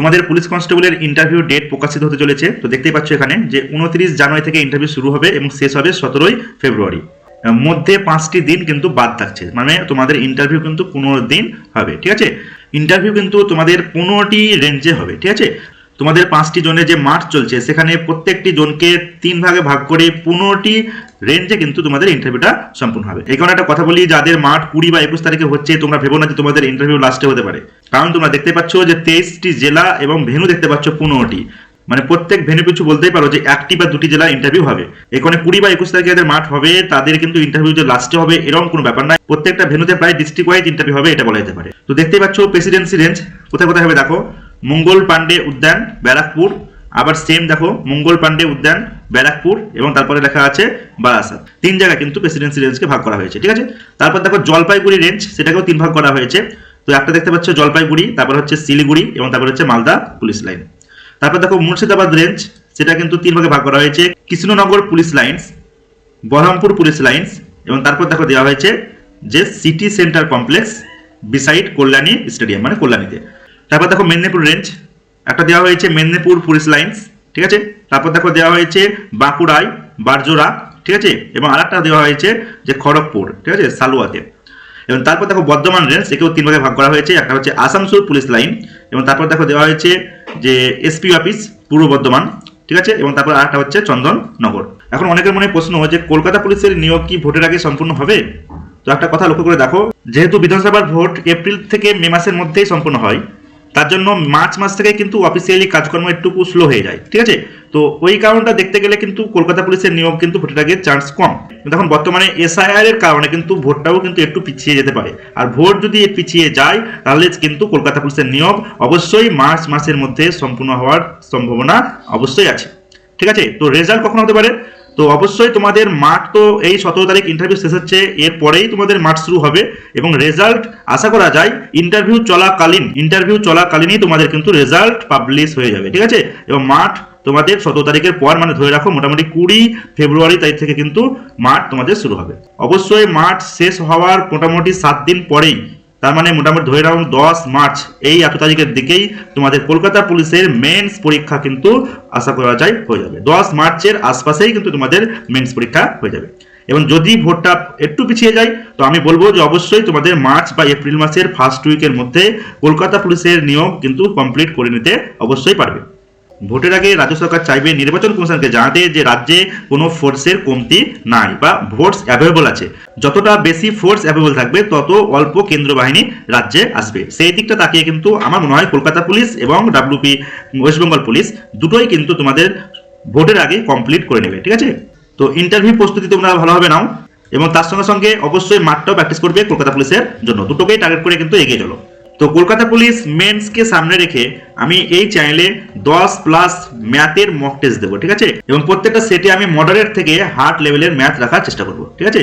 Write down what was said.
তোমাদের পুলিশ কনস্টেবলের interview date প্রকাশিত হতে চলেছে। তো দেখতেই পাচ্ছ এখানে যে উনত্রিশ জানুয়ারি থেকে ইন্টারভিউ শুরু হবে এবং শেষ হবে সতেরোই ফেব্রুয়ারি। মধ্যে পাঁচটি দিন কিন্তু বাদ থাকছে। মানে তোমাদের ইন্টারভিউ কিন্তু পনেরো দিন হবে, ঠিক আছে? ইন্টারভিউ কিন্তু তোমাদের পনেরোটি রেঞ্জে হবে, ঠিক আছে? তোমাদের পাঁচটি জনের যে মাঠ চলছে, সেখানে প্রত্যেকটি জনকে তিন ভাগে ভাগ করে পনেরোটি রেঞ্জে কিন্তু তোমাদের ইন্টারভিউটা সম্পূর্ণ হবে। এই কারণে একটা কথা বলি, যাদের মাঠ কুড়ি বা একুশ তারিখে হচ্ছে, তোমরা ভেবো না যে তোমাদের ইন্টারভিউ লাস্টে হতে পারে। কারণ তোমরা দেখতে পাচ্ছ যে তেইশটি জেলা এবং ভেনু দেখতে পাচ্ছ পনেরোটি। মানে প্রত্যেক ভেনু পিছু বলতেই পারো যে একটি বা দুটি জেলা ইন্টারভিউ হবে। এখানে কুড়ি বা একুশ তারিখে যাদের মাঠ হবে, তাদের কিন্তু ইন্টারভিউ যে লাস্টে হবে, এরকম কোনো ব্যাপার নাই। প্রত্যেকটা ভেনুতে প্রায় ডিস্ট্রিক্ট ওয়াইজ ইন্টারভিউ হবে, এটা বলা যেতে পারে। তো দেখতেই পাচ্ছ প্রেসিডেন্সি রেঞ্জ কোথায় কোথায় হবে দেখো। মঙ্গল পান্ডে উদ্যান, ব্যারাকপুর। আবার সেম দেখো, মঙ্গল পান্ডে উদ্যান, ব্যারাকপুর এবং তারপরে লেখা আছে বারাসাত। তিন জায়গায় কিন্তু প্রেসিডেন্সি রেঞ্জকে ভাগ করা হয়েছে, ঠিক আছে? তারপর দেখো জলপাইগুড়ি রেঞ্জ সেটাকেও তিন ভাগ করা হয়েছে। তো একটা দেখতে পাচ্ছ জলপাইগুড়ি, তারপর হচ্ছে শিলিগুড়ি এবং তারপর হচ্ছে মালদা পুলিশ লাইন তারপর দেখো মুর্শিদাবাদ রেঞ্জ সেটা কিন্তু তিন ভাগে ভাগ করা হয়েছে। Krishnanagar police lines Baharampur police lines এবং তারপর দেখো দেওয়া হয়েছে যে city centre complex beside Kalyani stadium মানে কল্যাণীতে। তারপর দেখো মেদিনীপুর রেঞ্জ একটা দেওয়া হয়েছে মেদিনীপুর পুলিশ লাইন্স ঠিক আছে? তারপর দেখো দেওয়া হয়েছে বাঁকুড়ায় বারজোড়া, ঠিক আছে? এবং আরেকটা দেওয়া হয়েছে যে খড়গপুর, ঠিক আছে? সালুয়াতে। এবং তারপর দেখো বর্ধমান রেঞ্জ একেও তিন ভাগে ভাগ করা হয়েছে। একটা হচ্ছে আসানসোল পুলিশ লাইন এবং তারপর দেখো দেওয়া হয়েছে যে এসপি অফিস পূর্ব বর্ধমান, ঠিক আছে? এবং তারপর আরেকটা হচ্ছে চন্দননগর। এখন অনেকের মনে প্রশ্ন যে কলকাতা পুলিশের নিয়োগ কি ভোটের আগে সম্পূর্ণ হবে? তো একটা কথা লক্ষ্য করে দেখো, যেহেতু বিধানসভার ভোট এপ্রিল থেকে মে মাসের মধ্যেই সম্পূর্ণ হয় তার জন্য মার্চ মাস থেকে কিন্তু অফিসিয়ালি কাজকর্ম একটু স্লো হয়ে যায়, ঠিক আছে? তো ওই কারণটা দেখতে গেলে কিন্তু কলকাতা পুলিশের নিয়োগ কিন্তু ভোটের আগে চান্স কম। কিন্তু এখন বর্তমানে এসআইআর এর কারণে কিন্তু ভোটটাও কিন্তু একটু পিছিয়ে যেতে পারে। আর ভোট যদি পিছিয়ে যায়, তাহলে কিন্তু কলকাতা পুলিশের নিয়োগ অবশ্যই মার্চ মাসের মধ্যে সম্পূর্ণ হওয়ার সম্ভাবনা অবশ্যই আছে। ঠিক আছে? তো রেজাল্ট কখন হতে পারে? তো অবশ্যই তোমাদের মাঠ তো এই সতেরো তারিখ ইন্টারভিউ শেষ হচ্ছে এরপরেই তোমাদের মাঠ শুরু হবে এবং রেজাল্ট আশা করা যায় ইন্টারভিউ চলাকালীন ইন্টারভিউ চলাকালীনই তোমাদের কিন্তু রেজাল্ট পাবলিশ হয়ে যাবে, ঠিক আছে? এবং মাঠ তোমাদের সতেরো তারিখের পর মানে ধরে রাখো মোটামুটি কুড়ি ফেব্রুয়ারি তারিখ থেকে কিন্তু মাঠ তোমাদের শুরু হবে। অবশ্যই মাঠ শেষ হওয়ার মোটামুটি সাত দিন পরেই তার মানে মোটামুটি ধরে রাখুন দশ মার্চ এই এত তারিখের দিকেই তোমাদের কলকাতা পুলিশের মেন্স পরীক্ষা কিন্তু আশা করা যায় হয়ে যাবে। দশ মার্চের আশপাশেই কিন্তু তোমাদের মেন্স পরীক্ষা হয়ে যাবে। এবং যদি ভোটটা একটু পিছিয়ে যায়, তো আমি বলব যে অবশ্যই তোমাদের মার্চ বা এপ্রিল মাসের ফার্স্ট উইকের মধ্যে কলকাতা পুলিশের নিয়োগ কিন্তু কমপ্লিট করে নিতে অবশ্যই পারবে। ভোটের আগে রাজ্য সরকার চাইবে নির্বাচন কমিশনকে জানাতে যে রাজ্যে কোনো ফোর্সের কমতি নাই বা ভোটস অ্যাভেলেবল আছে। যতটা বেশি ফোর্স অ্যাভেলেবল থাকবে, তত অল্প কেন্দ্র বাহিনী রাজ্যে আসবে। সেই দিকটা তাকিয়ে কিন্তু আমার মনে হয় কলকাতা পুলিশ এবং W P West Bengal police দুটোই কিন্তু তোমাদের ভোটের আগে কমপ্লিট করে নেবে, ঠিক আছে? তো ইন্টারভিউ প্রস্তুতি তোমরা ভালোভাবে নাও এবং তার সঙ্গে সঙ্গে অবশ্যই মাঠটাও প্র্যাকটিস করবে কলকাতা পুলিশের জন্য। দুটোকেই টার্গেট করে কিন্তু এগিয়ে চলো। তো কলকাতা পুলিশ মেন্সকে সামনে রেখে আমি এই চ্যানেলে দশ প্লাস ম্যাথের মক টেস্ট দেবো, ঠিক আছে? এবং প্রত্যেকটা সেটে আমি মডারেট থেকে হার্ড লেভেলের ম্যাথ রাখার চেষ্টা করব, ঠিক আছে?